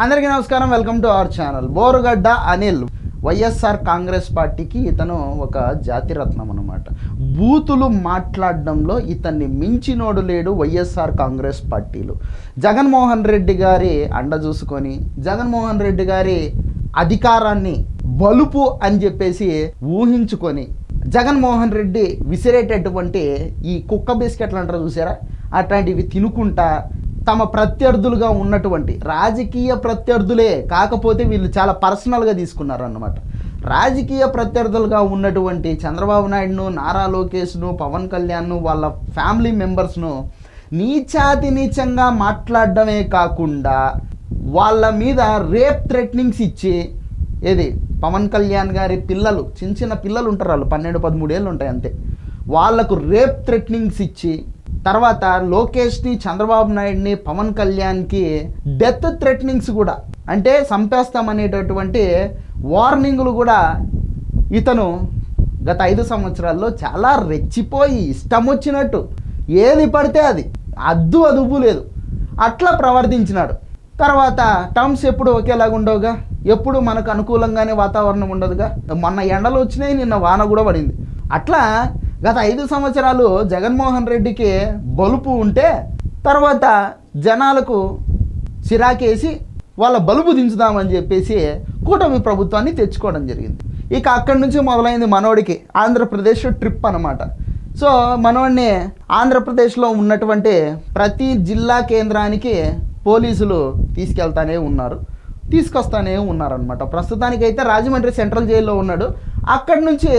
అందరికీ నమస్కారం welcome to our channel. Borugadda Anil YSR Congress పార్టీకి ఇతను ఒక జాతిరత్నం అనమాట బూతులు మాట్లాడడంలో ఇతన్ని మించినోడు లేడు వైఎస్ఆర్ కాంగ్రెస్ పార్టీలు. జగన్మోహన్ రెడ్డి గారి అండ చూసుకొని జగన్మోహన్ రెడ్డి గారి అధికారాన్ని బలుపు అని చెప్పేసి ఊహించుకొని జగన్మోహన్ రెడ్డి విసిరేటటువంటి ఈ కుక్క బిస్కెట్లు అంటారు చూసారా? అట్లాంటివి తినుకుంటా తమ ప్రత్యర్థులుగా ఉన్నటువంటి రాజకీయ ప్రత్యర్థులే కాకపోతే వీళ్ళు చాలా పర్సనల్గా తీసుకున్నారు అన్నమాట రాజకీయ ప్రత్యర్థులుగా ఉన్నటువంటి చంద్రబాబు నాయుడును నారా లోకేష్ను పవన్ కళ్యాణ్ను వాళ్ళ ఫ్యామిలీ మెంబర్స్ను నీచాతి నీచంగా మాట్లాడడమే కాకుండా వాళ్ళ మీద రేప్ థ్రెట్నింగ్స్ ఇచ్చి ఏది పవన్ కళ్యాణ్ గారి పిల్లలు చిన్న చిన్న పిల్లలు ఉంటారు వాళ్ళు పన్నెండు పదమూడేళ్ళు ఉంటాయి అంతే. వాళ్ళకు రేప్ థ్రెట్నింగ్స్ ఇచ్చి తర్వాత లోకేష్ని చంద్రబాబు నాయుడిని పవన్ కళ్యాణ్కి డెత్ థ్రెటనింగ్స్ కూడా. అంటే చంపేస్తామనేటటువంటి వార్నింగ్లు కూడా ఇతను గత ఐదు సంవత్సరాల్లో చాలా రెచ్చిపోయి ఇష్టం వచ్చినట్టు. ఏది పడితే అది. అద్దు అదుపు లేదు. అట్లా ప్రవర్తించినాడు. తర్వాత టర్మ్స్ ఎప్పుడు ఒకేలాగా ఉండవుగా? ఎప్పుడు మనకు అనుకూలంగానే వాతావరణం ఉండదుగా? మొన్న ఎండలు వచ్చినాయి నిన్న వాన కూడా పడింది. అట్లా గత ఐదు సంవత్సరాలు జగన్మోహన్ రెడ్డికి బలుపు ఉంటే తర్వాత జనాలకు చిరాకేసి వాళ్ళ బలుపు దించుదామని చెప్పేసి కూటమి ప్రభుత్వాన్ని తెచ్చుకోవడం జరిగింది. ఇక అక్కడి నుంచి మొదలైంది మనోడికి ఆంధ్రప్రదేశ్ ట్రిప్ అనమాట సో మనోడిని ఆంధ్రప్రదేశ్లో ఉన్నటువంటి ప్రతి జిల్లా కేంద్రానికి పోలీసులు తీసుకెళ్తానే ఉన్నారు. తీసుకొస్తానే ఉన్నారనమాట ప్రస్తుతానికైతే రాజమండ్రి సెంట్రల్ జైల్లో ఉన్నాడు. అక్కడి నుంచి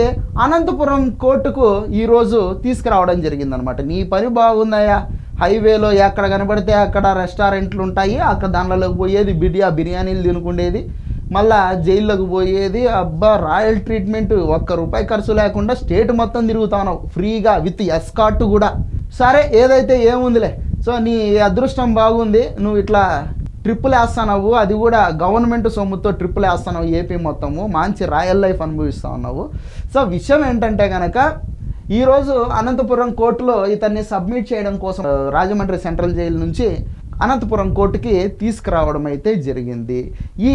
అనంతపురం కోర్టుకు ఈరోజు తీసుకురావడం జరిగిందనమాట నీ పని బాగుందయ్యా. హైవేలో ఎక్కడ కనబడితే అక్కడ రెస్టారెంట్లు ఉంటాయి. అక్కడ దాంట్లోకి పోయేది బిడియా బిర్యానీలు తినుకుండేది. మళ్ళా జైల్లోకి పోయేది అబ్బా రాయల్ ట్రీట్మెంట్ ఒక్క రూపాయి ఖర్చు లేకుండా స్టేట్ మొత్తం తిరుగుతాను ఫ్రీగా విత్ ఎస్కాట్ కూడా. సరే ఏదైతే ఏముందిలే. సో నీ అదృష్టం బాగుంది. నువ్వు ఇట్లా ట్రిప్పులు వేస్తున్నావు అది కూడా గవర్నమెంట్ సొమ్ముతో ట్రిప్పులు వేస్తున్నావు ఏపీ మొత్తము మంచి రాయల్ లైఫ్ అనుభవిస్తూ ఉన్నావు. సో విషయం ఏంటంటే కనుక ఈరోజు అనంతపురం కోర్టులో ఇతన్ని సబ్మిట్ చేయడం కోసం రాజమండ్రి సెంట్రల్ జైలు నుంచి అనంతపురం కోర్టుకి తీసుకురావడం అయితే జరిగింది. ఈ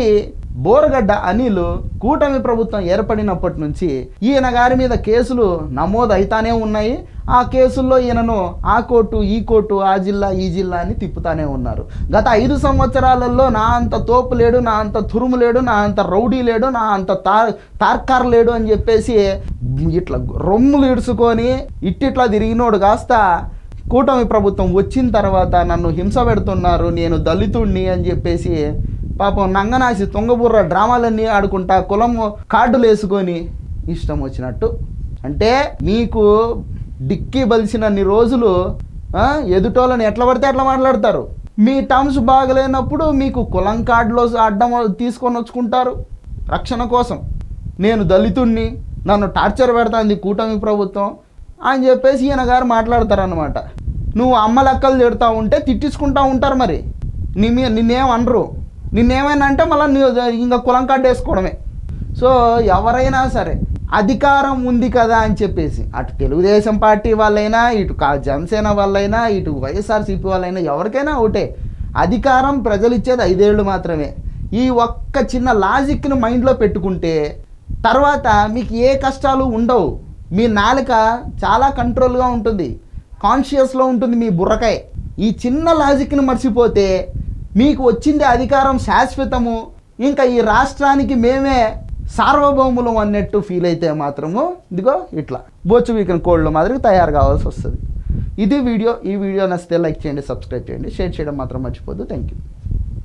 బోరగడ్డ అనిల్ కూటమి ప్రభుత్వం ఏర్పడినప్పటి నుంచి ఈయన గారి మీద కేసులు నమోదు అవుతానే ఉన్నాయి. ఆ కేసుల్లో ఈయనను ఆ కోర్టు ఈ కోర్టు ఆ జిల్లా ఈ జిల్లా అని తిప్పుతానే ఉన్నారు. గత ఐదు సంవత్సరాలలో నా అంత తోపు లేడు నా అంత తురుము లేడు నా అంత రౌడీ లేడు నా అంత తార్ తార్కార్ లేడు అని చెప్పేసి ఇట్లా రొమ్ములు ఇడుచుకొని ఇట్టిట్లా తిరిగినోడు కాస్త కూటమి ప్రభుత్వం వచ్చిన తర్వాత నన్ను హింస పెడుతున్నారు నేను దళితుడిని అని చెప్పేసి పాపం నంగనాసి తుంగబుర్ర డ్రామాలన్నీ ఆడుకుంటా కులం కార్డులు వేసుకొని ఇష్టం వచ్చినట్టు. అంటే మీకు డిక్కీ బలిసినన్ని రోజులు ఎదుటోళ్ళని ఎట్లా పడితే అట్లా మాట్లాడతారు. మీ టర్మ్స్ బాగలేనప్పుడు మీకు కులం కార్డులో అడ్డం తీసుకొని వచ్చుకుంటారు రక్షణ కోసం. నేను దళితుణ్ణి నన్ను టార్చర్ పెడతాంది కూటమి ప్రభుత్వం అని చెప్పేసి ఈయన గారు మాట్లాడతారనమాట నువ్వు అమ్మ లెక్కలు తిడతా ఉంటే తిట్టించుకుంటా ఉంటారు మరి. నీ మీద నిన్నేం అనరు. నిన్నేమైనా అంటే మళ్ళీ ఇంకా కులం కట్టేసుకోవడమే వేసుకోవడమే. సో ఎవరైనా సరే అధికారం ఉంది కదా అని చెప్పేసి అటు తెలుగుదేశం పార్టీ వాళ్ళైనా ఇటు జనసేన వాళ్ళైనా ఇటు వైఎస్ఆర్సీపీ వాళ్ళైనా ఎవరికైనా ఒకటే. అధికారం ప్రజలు ఇచ్చేది ఐదేళ్ళు మాత్రమే. ఈ ఒక్క చిన్న లాజిక్ను మైండ్లో పెట్టుకుంటే తర్వాత మీకు ఏ కష్టాలు ఉండవు. మీ నాలుక చాలా కంట్రోల్గా ఉంటుంది. కాన్షియస్లో ఉంటుంది మీ బుర్రకాయ. ఈ చిన్న లాజిక్ని మర్చిపోతే మీకు వచ్చింది అధికారం శాశ్వతము. ఇంకా ఈ రాష్ట్రానికి మేమే సార్వభౌములం అన్నట్టు ఫీల్ అయితే మాత్రము. ఇదిగో ఇట్లా. బొచ్చు వీకిన కోళ్ళు మాదిరి తయారు కావాల్సి వస్తుంది. ఇది వీడియో. ఈ వీడియో నచ్చితే లైక్ చేయండి సబ్స్క్రైబ్ చేయండి. షేర్ చేయడం మాత్రం మర్చిపోద్దు థ్యాంక్ యూ